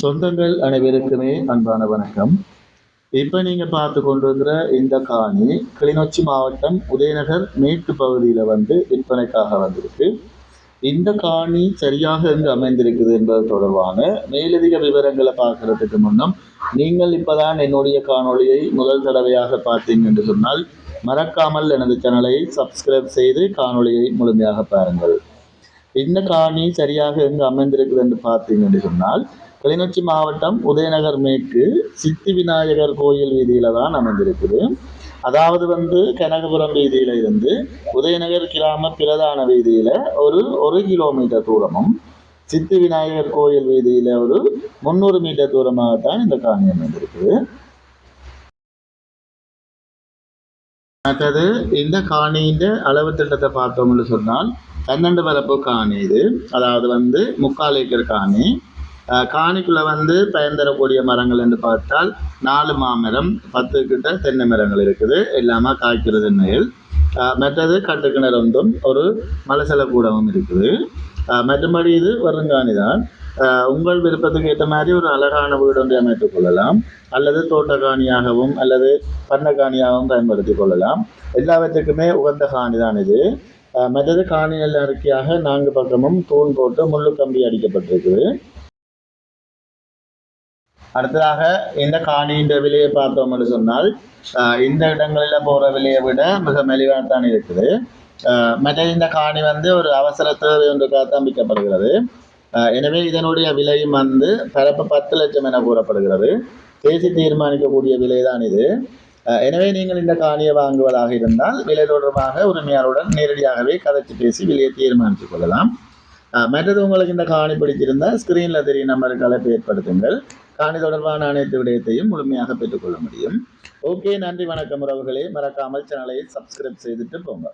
சொந்தங்கள் அனைவருக்குமே அன்பான வணக்கம். இப்போ நீங்கள் பார்த்து கொண்டிருக்கிற இந்த காணி கிளிநொச்சி மாவட்டம் உதயநகர் மேற்கு பகுதியில் வந்து விற்பனைக்காக வந்திருக்கு. இந்த காணி சரியாக எங்கு அமைந்திருக்குது என்பது தொடர்பான மேலதிக விவரங்களை பார்க்கறதுக்கு முன்னம் நீங்கள் இப்போதான் என்னுடைய காணொளியை முதல் தடவையாக பார்த்தீங்க என்று சொன்னால் மறக்காமல் எனது சேனலை சப்ஸ்கிரைப் செய்து காணொளியை முழுமையாக பாருங்கள். இந்த காணி சரியாக எங்கு அமைந்திருக்குது என்று பார்த்தீங்க என்று சொன்னால் கிளிநொச்சி மாவட்டம் உதயநகர் மேற்கு சித்தி விநாயகர் கோயில் வீதியில தான் அமைந்திருக்குது. அதாவது வந்து கனகபுரம் வீதியில இருந்து உதயநகர் கிராம பிரதான வீதியில ஒரு ஒரு கிலோமீட்டர் தூரமும் சித்தி விநாயகர் கோயில் வீதியில ஒரு முந்நூறு மீட்டர் தூரமாகத்தான் இந்த காணி அமைந்திருக்குது. மற்றது இந்த காணியின் அளவு திட்டத்தை பார்த்தோம்னு சொன்னால் பன்னெண்டு பரப்பு காணி இது. அதாவது வந்து முக்கால் ஏக்கர் காணி. காணிக்குள்ள வந்து பயன் தரக்கூடிய மரங்கள் என்று பார்த்தால் நாலு மாமரம் பத்து கிட்ட தென்னை மரங்கள் இருக்குது. எல்லாமே காய்க்கிறது நெல் மற்றது கட்டுக்கிணறு ஒன்றும் ஒரு மலசல கூடமும் இருக்குது. மற்றபடி இது வருங்காணி தான். உங்கள் விருப்பத்துக்கு ஏற்ற மாதிரி ஒரு அழகான வீடு ஒன்றை அமைத்துக் கொள்ளலாம். அல்லது தோட்டக்காணியாகவும் அல்லது பண்ணக்காணியாகவும் பயன்படுத்திக் கொள்ளலாம். எல்லாவற்றுக்குமே உகந்த காணி தான் இது. மற்றது காணி நெல் அறிக்கையாக நான்கு பக்கமும் தூண் போட்டு முள்ளு கம்பி அடிக்கப்பட்டிருக்குது. அடுத்ததாக இந்த காணியின் விலையை பார்த்தோம் என்று சொன்னால் இந்த இடங்களில் போகிற விலையை விட மிக மலிவாக தான் இருக்குது. மற்ற இந்த காணி வந்து ஒரு அவசர தேவை ஒன்றுக்காக தான் விற்கப்படுகிறது. எனவே இதனுடைய விலையும் வந்து பரப்பு பத்து லட்சம் என கூறப்படுகிறது. பேசி தீர்மானிக்கக்கூடிய விலை தான் இது எனவே நீங்கள் இந்த காணியை வாங்குவதாக இருந்தால் விலை தொடர்பாக உரிமையாளருடன் நேரடியாகவே கதைச்சு பேசி விலையை தீர்மானித்துக் கொள்ளலாம். மற்றது உங்களுக்கு இந்த காணி பிடிச்சிருந்தால் ஸ்க்ரீனில் தெரியும் நம்பருக்கு அழைப்பு ஏற்படுத்துங்கள். காணி தொடர்பான அனைத்து விடயத்தையும் முழுமையாக பெற்றுக்கொள்ள முடியும். ஓகே நன்றி வணக்கம் உறவுகளே. மறக்காமல் சேனலை சப்ஸ்கிரைப் செய்துட்டு போங்க.